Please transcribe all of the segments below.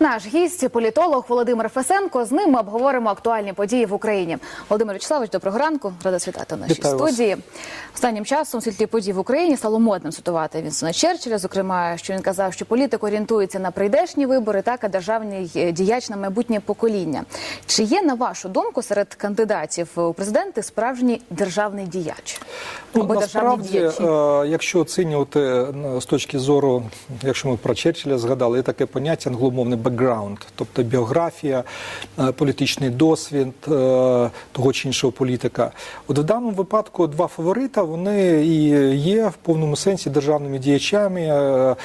Наш гість політолог Володимир Фесенко. З ним ми обговоримо актуальні події в Україні. Володимир Вячеславович, доброго ранку. Рада світати в нашій Вітаю вас. студії. Останнім часом світлі події в Україні стало модним цитувати Вінсона Черчилля. Зокрема, що він казав, що політик орієнтується на прийдешні вибори, так а державний діяч на майбутнє покоління. Чи є на вашу думку серед кандидатів у президенти справжній державний діяч? Ну, Або насправді, діячі? е, якщо оцінювати е, з точки зору, якщо ми про Черчилля згадали, є таке поняття англомовний бекграунд, тобто біографія, е, політичний досвід е, того чи іншого політика. От в даному випадку два фаворита вони і є в повному сенсі державними діячами е,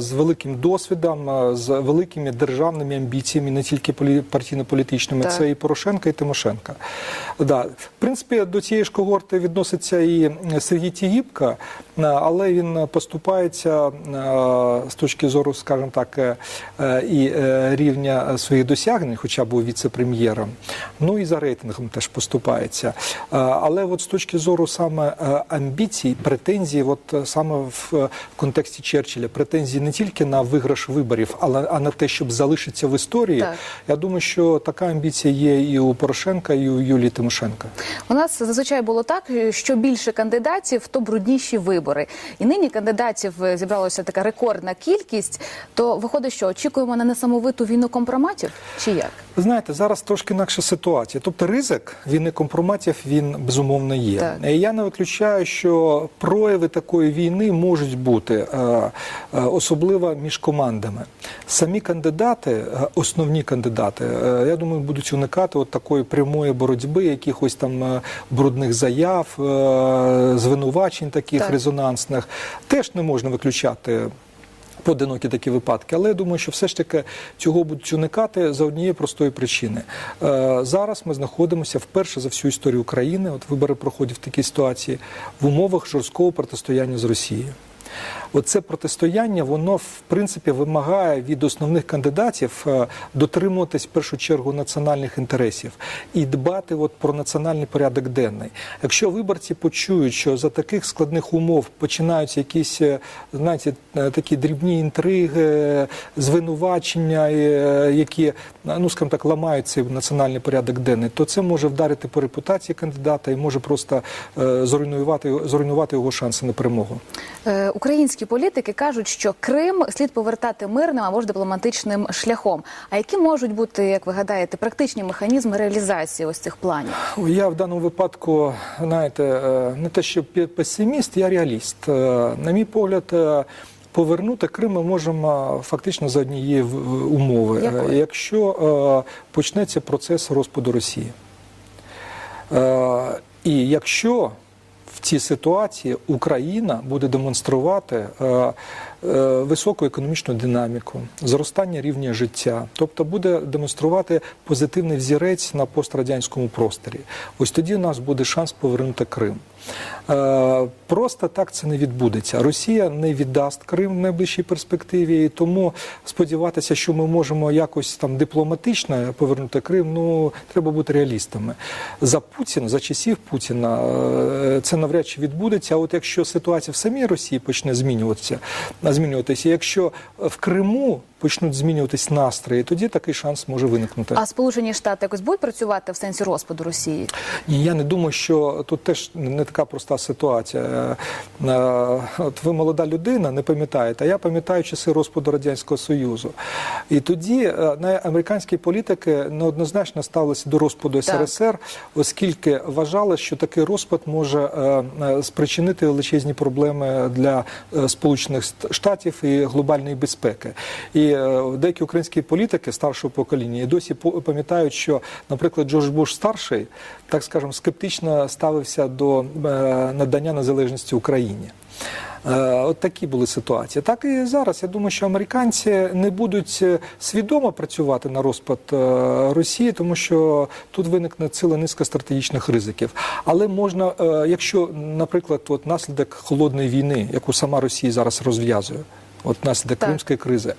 з великим досвідом, з великими державними амбіціями, не тільки полі- партійно-політичними. Це і Порошенка, і Тимошенка. Да. В принципі, до цієї ж когорти відноситься і Сергій Тігіпка, але він поступається з точки зору, скажімо так, і рівня своїх досягнень, хоча був віце-прем'єром. Ну і за рейтингом теж поступається. Е, Але от з точки зору саме е, амбіцій, претензій, от е, саме в е, контексті Черчилля, претензії не тільки на виграш виборів, але а на те, щоб залишитися в історії. Так. Я думаю, що така амбіція є і у Порошенка, і у Юлії Тимошенка. У нас зазвичай було так, що більше кандидатів, то брудніші вибори. І нині кандидатів е, зібралося така рекордна кількість. То виходить, що очікуємо на несамовиту війну компроматів? Чи як? Знаєте, зараз трошки інакша ситуація. Тобто ризик війни компроматів він безумовно є. Так. Я не виключаю, що прояви такої війни можуть бути е, е, особливо між командами. Самі кандидати, е, основні кандидати, я думаю, будуть уникати от такої прямої боротьби, якихось там брудних заяв, звинувачень таких Так. резонансних. Теж не можна виключати. Поодинокі такі випадки, але я думаю, що все ж таки цього будуть уникати за однієї простої причини. Е, зараз ми знаходимося вперше за всю історію України. От вибори проходять в такій ситуації в умовах жорсткого протистояння з Росією. Оце протистояння, воно в принципі вимагає від основних кандидатів е, дотримуватись в першу чергу національних інтересів і дбати от про національний порядок денний. Якщо виборці почують, що за таких складних умов починаються якісь, е, знаєте, е, такі дрібні інтриги, звинувачення, які ну скажімо так ламають цей національний порядок денний, то це може вдарити по репутації кандидата і може просто зруйнувати зруйнувати його шанси на перемогу. Е, Політики кажуть, що Крим слід повертати мирним або ж дипломатичним шляхом. А які можуть бути, як ви гадаєте, практичні механізми реалізації ось цих планів? Я в даному випадку, знаєте, е, не те, що песиміст, я реаліст. Е, На мій погляд, е, повернути Крим ми можемо фактично за однієї умови, Якої? Е, якщо е, почнеться процес розпаду Росії. Е, І якщо цій ситуації Україна буде демонструвати е, високу економічну динаміку, зростання рівня життя, тобто буде демонструвати позитивний взірець на пострадянському просторі. Ось тоді у нас буде шанс повернути Крим. Е, Просто так це не відбудеться. Росія не віддасть Крим в найближчій перспективі, і тому сподіватися, що ми можемо якось там дипломатично повернути Крим. Ну треба бути реалістами. За Путіна, за часів Путіна, е, це навряд чи відбудеться. А от якщо ситуація в самій Росії почне змінюватися, змінюватися, якщо в Криму почнуть змінюватись настрої, тоді такий шанс може виникнути. А Сполучені Штати якось будуть працювати в сенсі розпаду Росії? Ні, я не думаю, що тут теж не така проста ситуація. Е, От ви молода людина, не пам'ятаєте, а я пам'ятаю часи розпаду Радянського Союзу. І тоді е, на- американські політики неоднозначно ставилися до розпаду Так. СРСР, оскільки вважали, що такий розпад може е, спричинити величезні проблеми для Сполучених Штатів і глобальної безпеки. І е, деякі українські політики старшого покоління і досі пам'ятають, що, наприклад, Джордж Буш старший, так скажемо, скептично ставився до е, надання незалежності Україні. Е, От такі були ситуації. Так і зараз. Я думаю, що американці не будуть свідомо працювати на розпад Росії, тому що тут виникне ціла низка стратегічних ризиків. Але можна, якщо, наприклад, от наслідок холодної війни, яку сама Росія зараз розв'язує. От наслідок Так. Кримської кризи,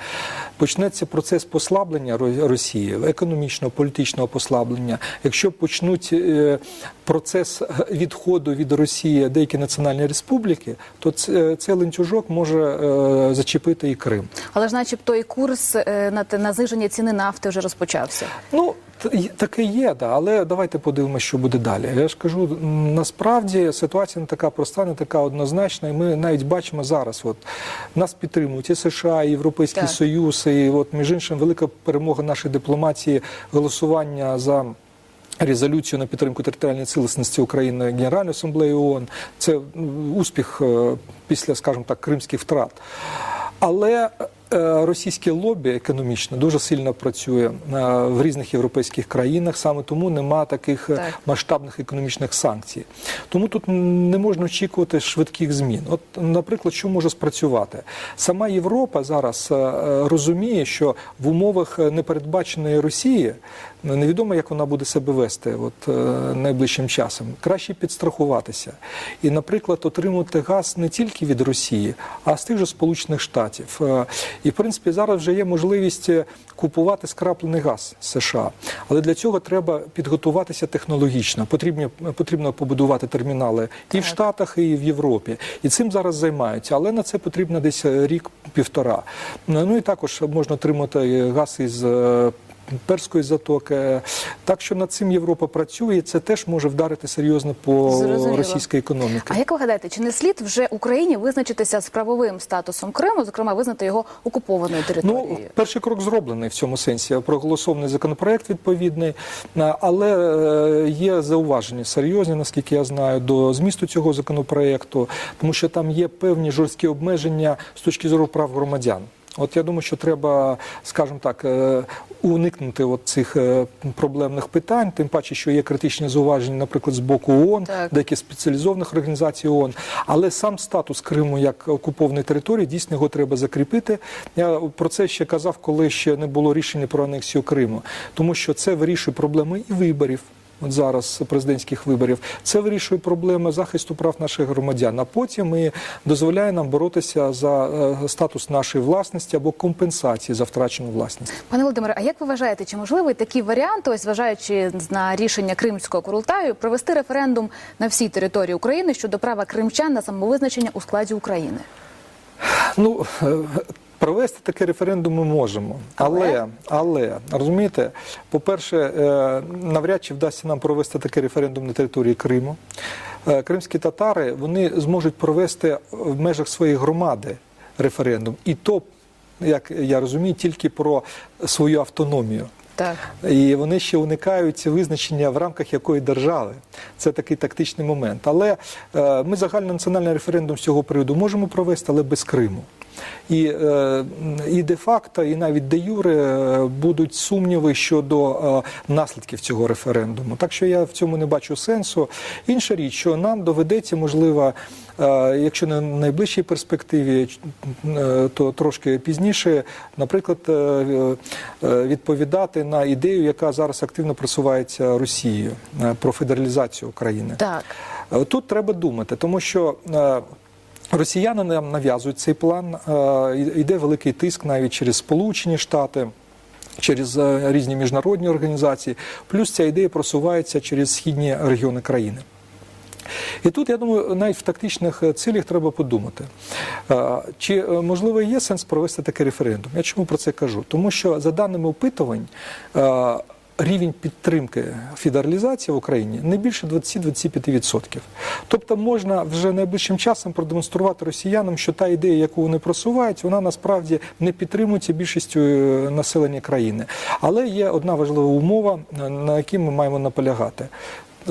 почнеться процес послаблення Ро- Росії, економічного, політичного послаблення. Якщо почнуть е, процес відходу від Росії деякі національні республіки, то це, цей ланцюжок може е, зачепити і Крим. Але ж, начебто, і курс е, на, на зниження ціни нафти вже розпочався. Ну, таке є, да, але давайте подивимося, що буде далі. Я ж кажу, насправді ситуація не така проста, не така однозначна, і ми навіть бачимо зараз. От нас підтримують і США, і Європейський Так. Союз, і от між іншим велика перемога нашої дипломатії, голосування за. Резолюцію на підтримку територіальної цілісності України Генеральної асамблеї ООН – це успіх е, після, скажімо так, кримських втрат. Але е, російське лобі економічне дуже сильно працює е, в різних європейських країнах. Саме тому нема таких е, Так. масштабних економічних санкцій. Тому тут не можна очікувати швидких змін. От, наприклад, що може спрацювати? Сама Європа зараз е, е, розуміє, що в умовах е, непередбаченої Росії е, невідомо, як вона буде себе вести от, е, найближчим часом. Краще підстрахуватися. І, наприклад, отримувати газ не тільки від Росії, а з тих же Сполучених Штатів. Е, І, в принципі, зараз вже є можливість е, купувати скраплений газ США. Але для цього треба підготуватися технологічно. Потрібно, потрібно побудувати термінали і в Штатах, і в Європі. І цим зараз займаються. Але на це потрібно десь рік-півтора. Ну і також можна отримати газ із. Перської затоки, так що над цим Європа працює, це теж може вдарити серйозно по Зрозуміло. російській економіці. А як ви гадаєте, чи не слід вже Україні визначитися з правовим статусом Криму, зокрема визнати його окупованою територією? Ну, перший крок зроблений в цьому сенсі. Проголосований законопроект відповідний, але е, є зауваження серйозні, наскільки я знаю, до змісту цього законопроекту, тому що там є певні жорсткі обмеження з точки зору прав громадян. От я думаю, що треба, скажімо так, е, уникнути от цих е, проблемних питань, тим паче, що є критичні зауваження, наприклад, з боку ООН, Так. деяких спеціалізованих організацій ООН. Але сам статус Криму як окупованої території дійсно його треба закріпити. Я про це ще казав, коли ще не було рішення про анексію Криму, тому що це вирішує проблеми і виборів. От зараз президентських виборів це вирішує проблеми захисту прав наших громадян. А потім і дозволяє нам боротися за е, статус нашої власності або компенсації за втрачену власність. Пане Володимире, а як ви вважаєте, чи можливий такий варіант, ось зважаючи на рішення Кримського Курултаю, провести референдум на всій території України щодо права кримчан на самовизначення у складі України? Ну е, провести такий референдум ми можемо, але, Але? розумієте, по-перше, е, навряд чи вдасться нам провести такий референдум на території Криму. Е, Кримські татари вони зможуть провести в межах своєї громади референдум, і то, як я розумію, тільки про свою автономію. Так. І вони ще уникають визначення в рамках якої держави. Це такий тактичний момент. Але е, ми загальнонаціональний референдум з цього приводу можемо провести, але без Криму. І, е, і де-факто, і навіть де юре е, будуть сумніви щодо е, наслідків цього референдуму. Так що я в цьому не бачу сенсу. Інша річ, що нам доведеться, можливо, якщо не в найближчій перспективі, то трошки пізніше, наприклад, відповідати на ідею, яка зараз активно просувається Росією про федералізацію України. Так. Тут треба думати, тому що росіяни нам нав'язують цей план. е, Йде великий тиск навіть через Сполучені Штати. Через е, різні міжнародні організації, плюс ця ідея просувається через східні регіони країни. І тут, я думаю, навіть в тактичних е, цілях треба подумати, е, чи е, можливо є сенс провести такий референдум. Я чому про це кажу? Тому що за даними опитувань. Рівень підтримки федералізації в Україні не більше 20-25%. Тобто можна вже найближчим часом продемонструвати росіянам, що та ідея, яку вони просувають, вона насправді не підтримується більшістю е, населення країни. Але є одна важлива умова, е, на якій ми маємо наполягати.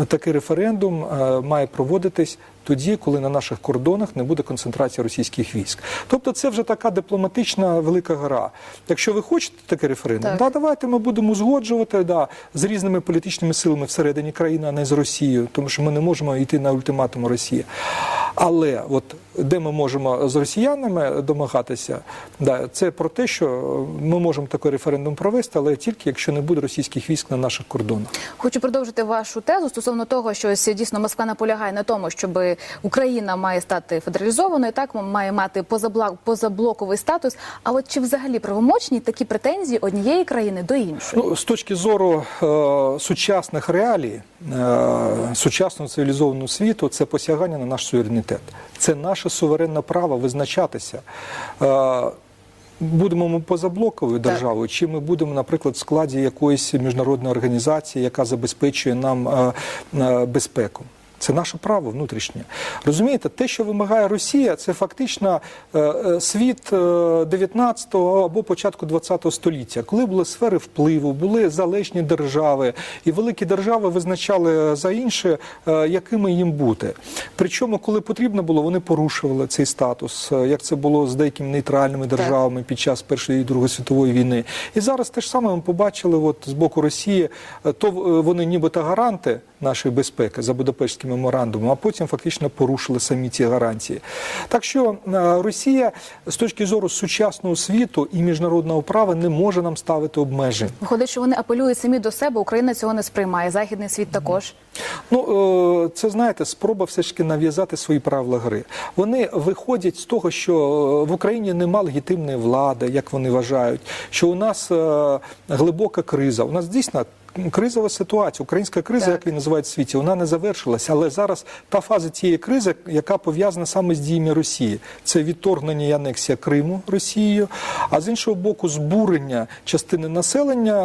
Такий референдум е, має проводитись тоді, коли на наших кордонах не буде концентрації російських військ. Тобто, це вже така дипломатична велика гра. Якщо ви хочете такий референдум, Так. да, давайте ми будемо узгоджувати да, з різними політичними силами всередині країни, а не з Росією, тому що ми не можемо йти на ультиматум Росії. Але от де ми можемо з росіянами домагатися, да, це про те, що ми можемо такий референдум провести, але тільки якщо не буде російських військ на наших кордонах. Хочу продовжити вашу тезу стосовно того, що ось дійсно Москва наполягає на тому, щоб Україна має стати федералізованою, так має мати позаблоковий статус. А от чи взагалі правомочні такі претензії однієї країни до іншої? Ну, з точки зору е, сучасних реалій, е, сучасного цивілізованого світу, це посягання на наш суверенітет. Це наше суверенне право визначатися. Е, Будемо ми позаблоковою державою, чи ми будемо, наприклад, в складі якоїсь міжнародної організації, яка забезпечує нам е, е, безпеку. Це наше право внутрішнє. Розумієте, те, що вимагає Росія, це фактично е, е, світ е, 19-го або початку 20-го століття, коли були сфери впливу, були залежні держави, і великі держави визначали за інше, е, якими їм бути. Причому, коли потрібно було, вони порушували цей статус, е, як це було з деякими нейтральними державами під час Першої і Другої світової війни. І зараз те ж саме ми побачили от, з боку Росії, е, то е, вони нібито гаранти нашої безпеки за Будапештським меморандумом, а потім фактично порушили самі ці гарантії. Так що е, Росія з точки зору сучасного світу і міжнародного права не може нам ставити обмежень. Виходить, що вони апелюють самі до себе. Україна цього не сприймає. Західний світ також. Ну, е, це знаєте, спроба все ж таки нав'язати свої правила гри. Вони виходять з того, що е, в Україні нема легітимної влади, як вони вважають, що у нас глибока криза. У нас дійсно. Кризова ситуація, українська криза, Так. як її називають в світі, вона не завершилася. Але зараз та фаза цієї кризи, яка пов'язана саме з діями Росії, це відторгнення і анексія Криму Росією, а з іншого боку, збурення частини населення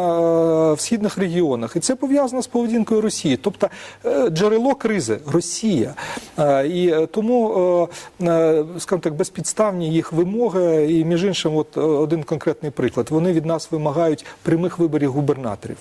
е, в східних регіонах. І це пов'язано з поведінкою Росії. Тобто е, джерело кризи Росія. Е, І тому, скажімо так, безпідставні їх вимоги, і між іншим, от один конкретний приклад. Вони від нас вимагають прямих виборів губернаторів.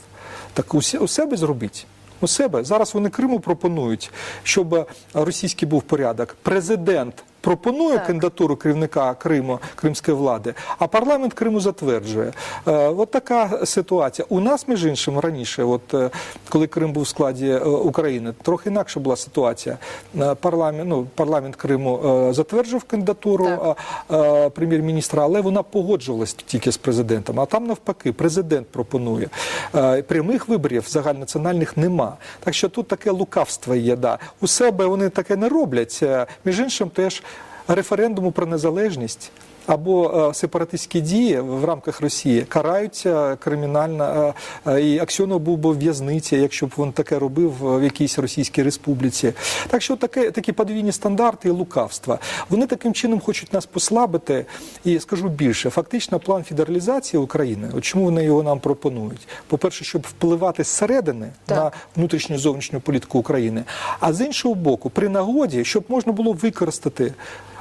Так у, себе зробіть. У себе зараз вони Криму пропонують, щоб російський був порядок. Президент пропонує Так. кандидатуру керівника Криму, кримської влади, а парламент Криму затверджує. Е, от така ситуація. У нас, між іншим, раніше, от е, коли Крим був в складі е, України, трохи інакша була ситуація. Е, парламент, ну, парламент Криму е, затверджував кандидатуру е, е, прем'єр-міністра, але вона погоджувалась тільки з президентом. А там навпаки, президент пропонує. Е, Прямих виборів загальнонаціональних нема. Так що тут таке лукавство є. Да. У себе вони таке не роблять. Між іншим, теж референдуму про незалежність. Або е, сепаратистські дії в рамках Росії караються кримінально, е, е, і Аксьонов був би в в'язниці, якщо б він таке робив в якійсь російській республіці. Так що таке, такі подвійні стандарти і лукавства. Вони таким чином хочуть нас послабити. І скажу більше, фактично план федералізації України, от чому вони його нам пропонують? По-перше, щоб впливати зсередини Так. на внутрішню зовнішню політику України, а з іншого боку, при нагоді, щоб можна було використати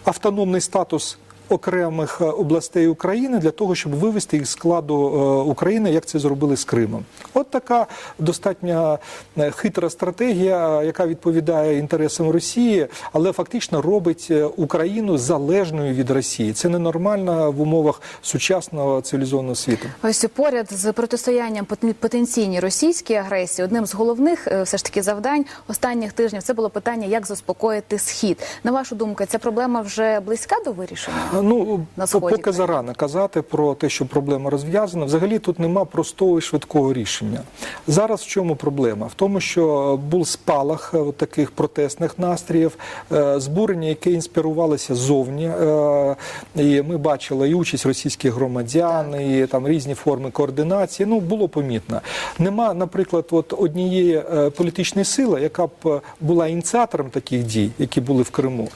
автономний статус. Окремих е, областей України для того, щоб вивести їх з складу е, України, як це зробили з Кримом. От така достатньо е, хитра стратегія, яка відповідає інтересам Росії, але фактично робить Україну залежною від Росії. Це ненормально в умовах сучасного цивілізованого світу. Ось поряд з протистоянням потен- потенційній російській агресії, одним з головних все ж таки завдань останніх тижнів це було питання, як заспокоїти схід. На вашу думку, ця проблема вже близька до вирішення? Ну На сході поки зарано казати про те, що проблема розв'язана. Взагалі тут нема простого і швидкого рішення. Зараз в чому проблема? В тому, що був спалах е, таких протестних настроїв, е, збурення, яке інспірувалося ззовні. Е, І ми бачили і участь російських громадян, і там різні форми координації. Ну було помітно. Нема, наприклад, от однієї політичної сили, яка б була ініціатором таких дій, які були в Криму,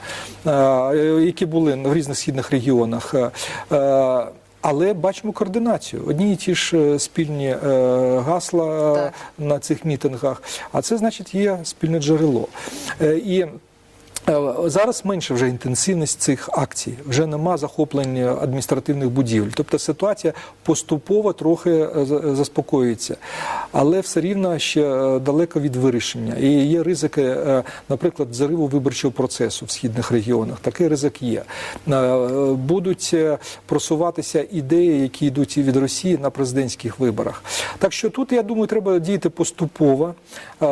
які були в різних східних регіонах. Е, е, Але бачимо координацію. Одні і ті ж е, спільні гасла Так. на цих мітингах, а це значить є спільне джерело. І Зараз менше вже інтенсивність цих акцій, вже нема захоплення адміністративних будівель. Тобто ситуація поступово трохи е, заспокоюється, але все рівно ще е, далеко від вирішення. І є ризики, е, наприклад, зариву виборчого процесу в східних регіонах. Такий ризик є. Е, Будуть е, просуватися ідеї, які йдуть від Росії на президентських виборах. Так що тут, я думаю, треба діяти поступово, е,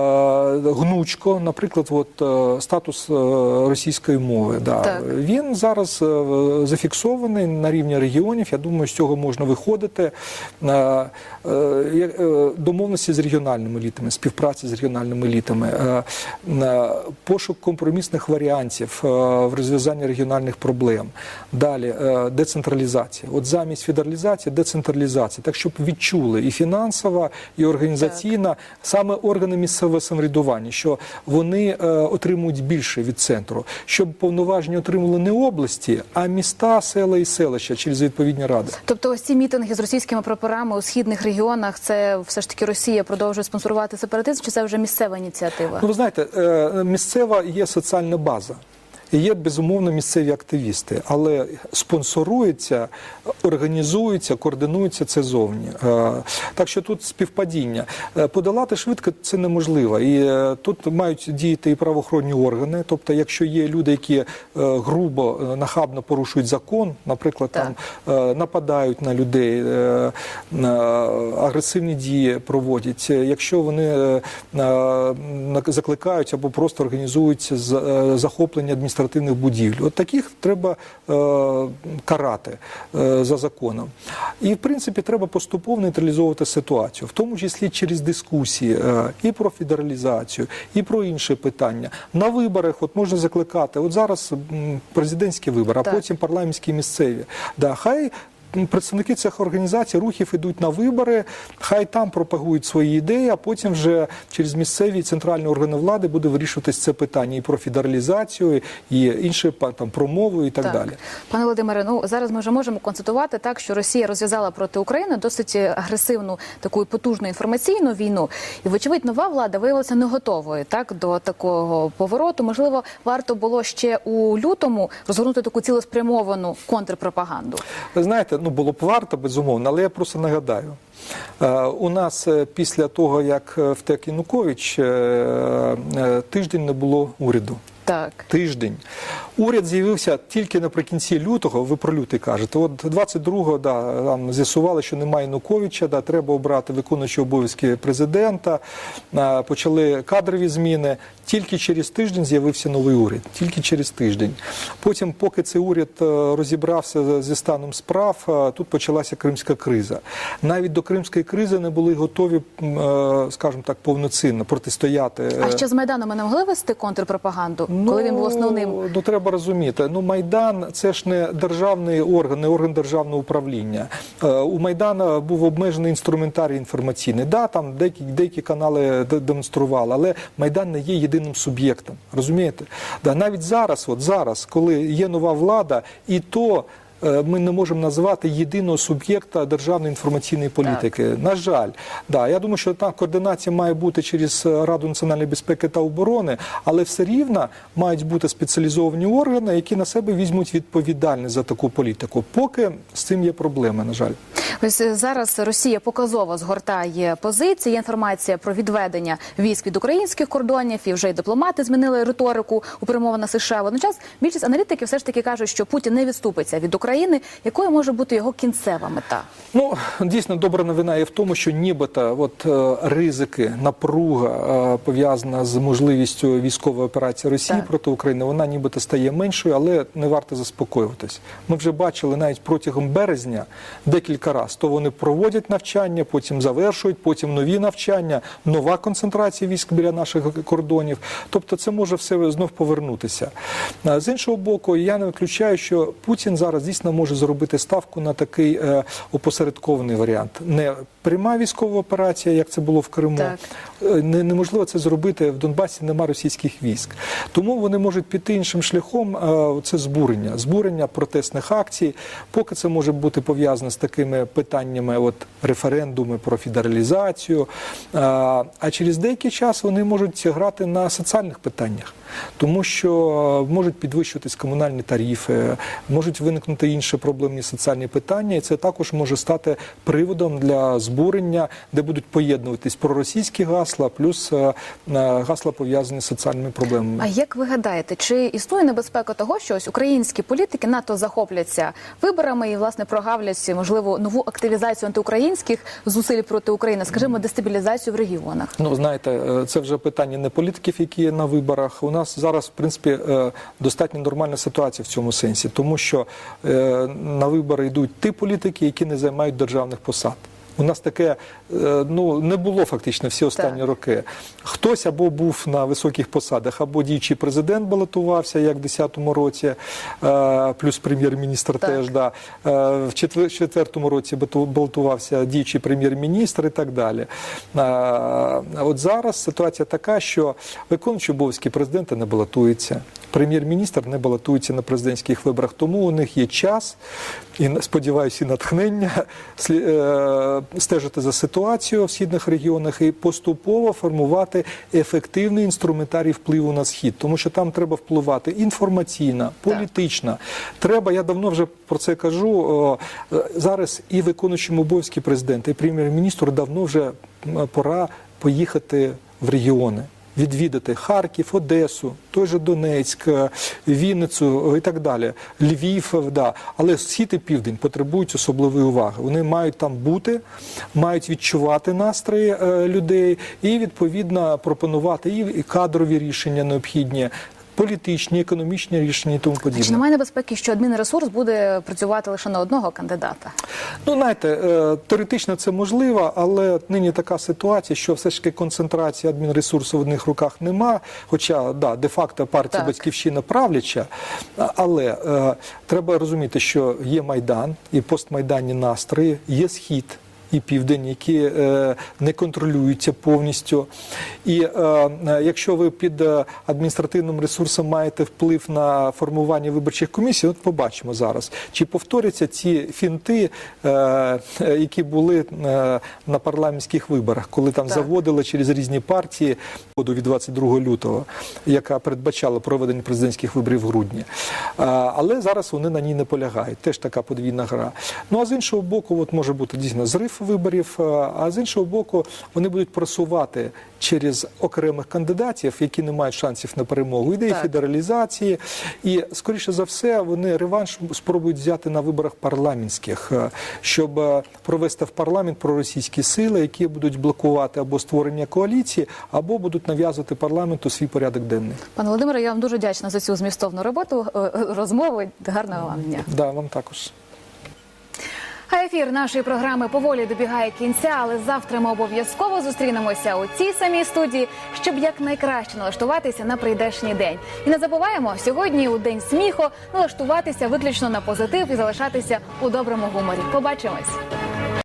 гнучко. Наприклад, от, е, статус е, російської мови. Да. Так. Він зараз е, зафіксований на рівні регіонів. Я думаю, з цього можна виходити. Е, е, як, Домовленості з регіональними елітами, співпраці з регіональними елітами, пошук компромісних варіантів в розв'язанні регіональних проблем. Далі децентралізація. От замість федералізації, децентралізація, так щоб відчули і фінансова, і організаційна, саме органи місцевого самоврядування, що вони отримують більше від центру, щоб повноваження отримали не області, а міста, села і селища через відповідні ради. Тобто, ось ці мітинги з російськими прапорами у східних регіонах, це все ж таки Росія продовжує спонсорувати сепаратизм, чи це вже місцева ініціатива? Ну, ви знаєте, е, місцева є соціальна база. І є безумовно місцеві активісти, але спонсорується, організується, координується це зовні. Е, Так що тут співпадіння. Е, Подолати швидко це неможливо. І е, тут мають діяти і правоохоронні органи. Тобто, якщо є люди, які грубо, нахабно порушують закон, наприклад, там е, нападають на людей, агресивні дії проводять. Якщо вони закликають або просто організують захоплення адміністративних будівель, от таких треба е, карати е, за законом. І в принципі треба поступово нейтралізовувати ситуацію, в тому числі через дискусії е, і про федералізацію, і про інші питання. На виборах от можна закликати. От зараз президентські вибори, а потім парламентські місцеві. Да, хай представники цих організацій рухів ідуть на вибори, хай там пропагують свої ідеї, а потім вже через місцеві і центральні органи влади буде вирішуватись це питання і про федералізацію, і інше там про мову і так, далі. Пане Володимире, ну зараз ми вже можемо констатувати так, що Росія розв'язала проти України досить агресивну таку потужну інформаційну війну. І вочевидь, нова влада виявилася не готовою так до такого повороту. Можливо, варто було ще у лютому розгорнути таку цілеспрямовану контрпропаганду. Ви знаєте, ну було б варто, безумовно, але я просто нагадаю. Е, У нас е, після того, як е, втек Янукович, тиждень не було уряду. Так. Тиждень. Уряд з'явився тільки наприкінці лютого. Ви про лютий кажете. От 22-го да, там з'ясували, що немає Януковича, да, треба обрати виконуючого обов'язки президента. Почали кадрові зміни. Тільки через тиждень з'явився новий уряд. Тільки через тиждень. Потім, поки цей уряд е, розібрався зі станом справ, е, тут почалася кримська криза. Навіть до кримської кризи не були готові, е, скажімо так, повноцінно протистояти. А ще з майдану ми не могли вести контрпропаганду, коли він був основним. Ну, треба розуміти. Ну, Майдан це ж не державний орган, не орган державного управління. Е, у Майдана був обмежений інструментарій інформаційний. Да, там деякі, деякі канали де- демонстрували, але Майдан не є єдиним суб'єктом. Розумієте? Да, навіть зараз, от зараз, коли є нова влада, і то. Е, Ми не можемо назвати єдиного суб'єкта державної інформаційної політики. На жаль, да я думаю, що та координація має бути через е, Раду національної безпеки та оборони, але все рівно мають бути спеціалізовані органи, які на себе візьмуть відповідальність за таку політику. Поки з цим є проблеми, на жаль. Ось е, зараз Росія показово згортає позиції. Є інформація про відведення військ від українських кордонів, і вже й дипломати змінили риторику у перемовинах США. Водночас більшість аналітиків все ж таки кажуть, що Путін не відступиться від України. Якою може бути його кінцева мета? Ну дійсно добра новина є в тому, що нібито от е, ризики, напруга е, пов'язана з можливістю військової операції Росії Так. проти України, вона нібито стає меншою, але не варто заспокоюватись. Ми вже бачили навіть протягом березня декілька разів. То вони проводять навчання, потім завершують, потім нові навчання, нова концентрація військ біля наших кордонів. Тобто, це може все знов повернутися. З іншого боку, я не виключаю, що Путін зараз дійсно може зробити ставку на такий е, опосередкований варіант. Не пряма військова операція, як це було в Криму. Так. Е, Не, неможливо це зробити в Донбасі. Нема російських військ, тому вони можуть піти іншим шляхом. е, Це збурення, збурення протестних акцій. Поки це може бути пов'язано з такими питаннями, от референдуми про федералізацію. А через деякий час вони можуть грати на соціальних питаннях, тому що можуть підвищуватись комунальні тарифи, можуть виникнути інші проблемні соціальні питання, і це також може стати приводом для збурення, де будуть поєднуватись проросійські гасла, плюс е, е, гасла пов'язані з соціальними проблемами. А як ви гадаєте, чи існує небезпека того, що ось українські політики НАТО захопляться виборами і власне прогавлять можливо нову нову активізацію антиукраїнських зусиль проти України, скажімо, дестабілізацію в регіонах? Ну, знаєте, е, це вже питання не політиків, які є на виборах. У нас зараз, в принципі, е, достатньо нормальна ситуація в цьому сенсі, тому що е, на вибори йдуть ті політики, які не займають державних посад. У нас таке е, ну не було фактично всі останні Так. роки. Хтось або був на високих посадах, або діючий президент балотувався, як в 2010 році, е, плюс прем'єр-міністр теж да. Е, в четвер- четвертому році бату- балотувався діючий прем'єр-міністр і так далі. От зараз ситуація така, що виконуючий обов'язки президента не балотується. Прем'єр-міністр не балотується на президентських виборах, тому у них є час і сподіваюся, і натхнення е, стежити за ситуацією в східних регіонах і поступово формувати ефективний інструментарій впливу на схід, тому що там треба впливати інформаційно, політично. Треба, я давно вже про це кажу. е, Зараз і виконуючому обов'язки президента, і прем'єр-міністру давно вже пора поїхати в регіони. Відвідати Харків, Одесу, той же Донецьк, е, Вінницю е, і так далі, Львів, е, да. але схід і південь потребують особливої уваги. Вони мають там бути, мають відчувати настрої людей і відповідно пропонувати і кадрові рішення необхідні, політичні, економічні рішення і тому Чи немає небезпеки, що адмінресурс буде працювати лише на одного кандидата? Ну, знаєте, е, теоретично це можливо, але нині така ситуація, що все ж таки концентрації адмінресурсу в одних руках нема. Хоча, да, де-факто партія Так. Батьківщина правляча, але е, треба розуміти, що є Майдан і постмайданні настрої, є схід. І південь, які е, не контролюються повністю. І е, е, якщо ви під адміністративним ресурсом маєте вплив на формування виборчих комісій, от побачимо зараз, чи повторяться ці фінти, які були на парламентських виборах, коли там Так. заводили через різні партії від 22 лютого, яка передбачала проведення президентських виборів в грудні. Але зараз вони на ній не полягають. Теж така подвійна гра. Ну а з іншого боку, от може бути дійсно зрив виборів. а- А з іншого боку, вони будуть просувати через окремих кандидатів, які не мають шансів на перемогу. Ідеї федералізації, і скоріше за все вони реванш спробують взяти на виборах парламентських, е, щоб е, провести в парламент проросійські сили, які будуть блокувати або створення коаліції, або будуть нав'язувати парламенту свій порядок денний. Пане Володимире, я вам дуже вдячна за цю змістовну роботу, е, е, розмову. Гарного вам дня. Да, вам також. А ефір нашої програми поволі добігає кінця, але завтра ми обов'язково зустрінемося у цій самій студії, щоб якнайкраще налаштуватися на прийдешній день. І не забуваємо сьогодні у день сміху налаштуватися виключно на позитив і залишатися у доброму гуморі. Побачимось.